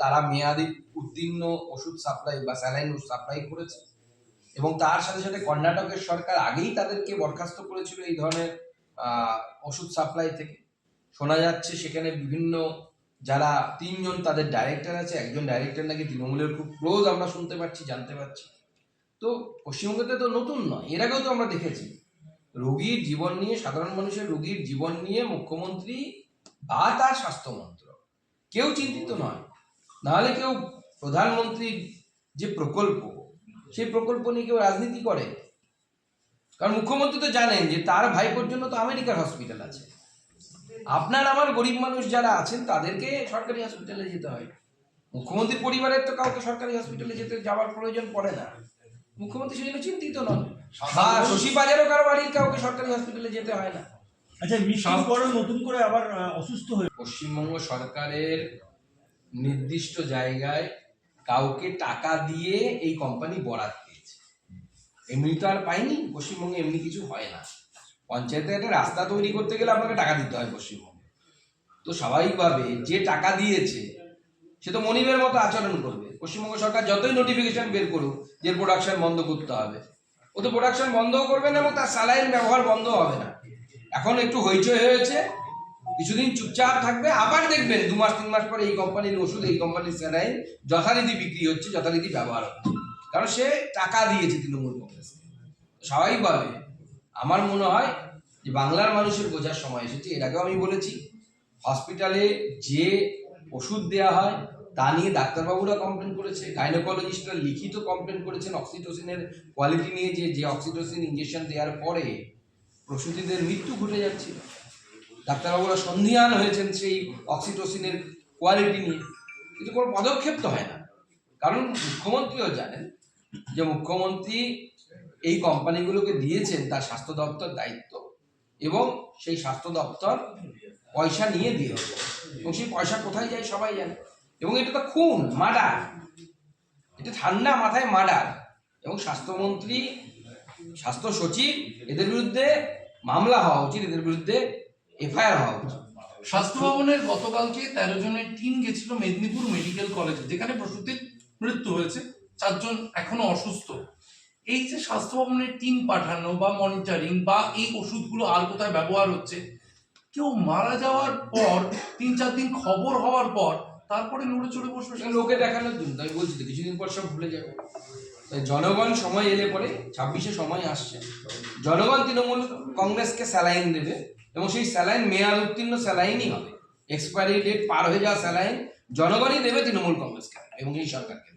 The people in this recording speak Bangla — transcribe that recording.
তারা মেয়াদি উত্তীর্ণ ওষুধ সাপ্লাই বা স্যালাইন সাপ্লাই করেছে এবং তার সাথে সাথে কর্ণাটকের সরকার আগেই তাদেরকে বরখাস্ত করেছিল এই ধরনের ওষুধ সাপ্লাই থেকে। শোনা যাচ্ছে সেখানে বিভিন্ন যারা তিনজন তাদের ডাইরেক্টর আছে, একজন ডাইরেক্টর নাকি তৃণমূলের খুব ক্লোজ আমরা শুনতে পাচ্ছি, জানতে পারছি তো পশ্চিমবঙ্গতে তো নতুন নয়, এর আগেও তো আমরা দেখেছি। রোগীর জীবন নিয়ে, সাধারণ মানুষের রোগীর জীবন নিয়ে মুখ্যমন্ত্রী বা তার স্বাস্থ্যমন্ত্র কেউ চিন্তিত নয়। নাহলে কেউ প্রধানমন্ত্রীর যে প্রকল্প সেই প্রকল্প নিয়ে কেউ রাজনীতি করে। কারণ মুখ্যমন্ত্রী তো জানেন যে তার ভাইপোর জন্য তো আমেরিকার হসপিটাল আছে। আপনার আমার গরিব মানুষ যারা আছেন তাদেরকে সরকারি হসপিটালে যেতে হয়। মুখ্যমন্ত্রী পরিবারের তো কাউকে সরকারি হসপিটালে যেতে যাওয়ার প্রয়োজন পড়ে না। মুখ্যমন্ত্রী সেজন্য চিন্তিত নন। বা শশী বাজারও কারও বাড়ির কাউকে সরকারি হসপিটালে যেতে হয় না। আচ্ছা নতুন করে আবার অসুস্থ হয়ে পশ্চিমবঙ্গ সরকারের নির্দিষ্ট জায়গায় কাউকে টাকা দিয়ে এই কোম্পানি বরাদ পেয়েছে। এমনি তো আর পাইনি, পশ্চিমবঙ্গে এমনি কিছু হয় না। পঞ্চায়েতে একটা রাস্তা তৈরি করতে গেলে আপনাকে টাকা দিতে হয় পশ্চিমবঙ্গে। তো স্বাভাবিকভাবে যে টাকা দিয়েছে, সে তো মনিবের মতো আচরণ করবে। পশ্চিমবঙ্গ সরকার যতই নোটিফিকেশন বের করুক যে প্রোডাকশন বন্ধ করতে হবে। ও তো প্রোডাকশন বন্ধও করবে না এবং তার স্যালাইন ব্যবহার বন্ধ হবে না। এখন একটু হইচই হয়েছে কিছুদিন চুপচাপ থাকবে, আবার দেখবেন দু মাস, তিন মাস পরে এই কোম্পানির ওষুধ, এই কোম্পানির স্যালাইন যথারীতি বিক্রি হচ্ছে, যথারীতি ব্যবহার হচ্ছে। কারণ সে টাকা দিয়েছে তৃণমূল কংগ্রেসকে। স্বাভাবিকভাবে আমার মনে হয় যে বাংলার মানুষের বোঝার সময় এসেছে, এর আগেও আমি বলেছি হসপিটালে যে ওষুধ দেওয়া হয়, তা নিয়ে ডাক্তারবাবুরা কমপ্লেন করেছে গাইনোকোলজিস্টরা লিখিত কমপ্লেন করেছেন অক্সিটোসিনের কোয়ালিটি নিয়ে যে যে অক্সিটোসিন ইঞ্জেকশন দেওয়ার পরে প্রসূতিদের মৃত্যু ঘটে যাচ্ছিল। ডাক্তারবাবুরা সন্ধিহান হয়েছেন সেই অক্সিটোসিনের কোয়ালিটি নিয়ে। কিন্তু কোনো পদক্ষেপ তো হয় না। কারণ মুখ্যমন্ত্রীও জানেন যে মুখ্যমন্ত্রী এই কোম্পানিগুলোকে দিয়েছেন, তার স্বাস্থ্য দপ্তর দায়িত্ব এবং সেই স্বাস্থ্য দপ্তর পয়সা নিয়ে দিয়েছে এবং সেই পয়সা কোথায় যায় সবাই জানে। এবং এটা তো খুন, মার্ডার। এটা ঠান্ডা মাথায় মার্ডার। এবং স্বাস্থ্যমন্ত্রী, স্বাস্থ্য সচিব, এদের বিরুদ্ধে মামলা হওয়া উচিত, এদের বিরুদ্ধে এফআইআর হওয়া উচিত স্বাস্থ্য ভবনের গতকালকে তেরো জনের টিম গেছিল মেদিনীপুর মেডিকেল কলেজে যেখানে প্রসূতির মৃত্যু হয়েছে। চারজন এখনও অসুস্থ। এই যে স্বাস্থ্য ভবনের টিম পাঠানো বা মনিটরিং বা এই ওষুধগুলো আর কোথায় ব্যবহার হচ্ছে কেউ মারা যাওয়ার পর তিন চার দিন খবর হওয়ার পর তারপরে নড়ে চড়ে বসবে লোকে দেখানোর জন্য আমি বলছি তো কিছুদিন পর সব ভুলে যাবে। তাই জনগণ সময় এলে পরে ছাব্বিশে সময় আসছে। জনগণ তৃণমূল কংগ্রেসকে স্যালাইন দেবে। এবং সেই স্যালাইন মেয়াদ উত্তীর্ণ স্যালাইনই হবে। এক্সপায়ারি ডেট পার হয়ে যাওয়া স্যালাইন জনগণই দেবে তৃণমূল কংগ্রেসকে এবং এই সরকারকে।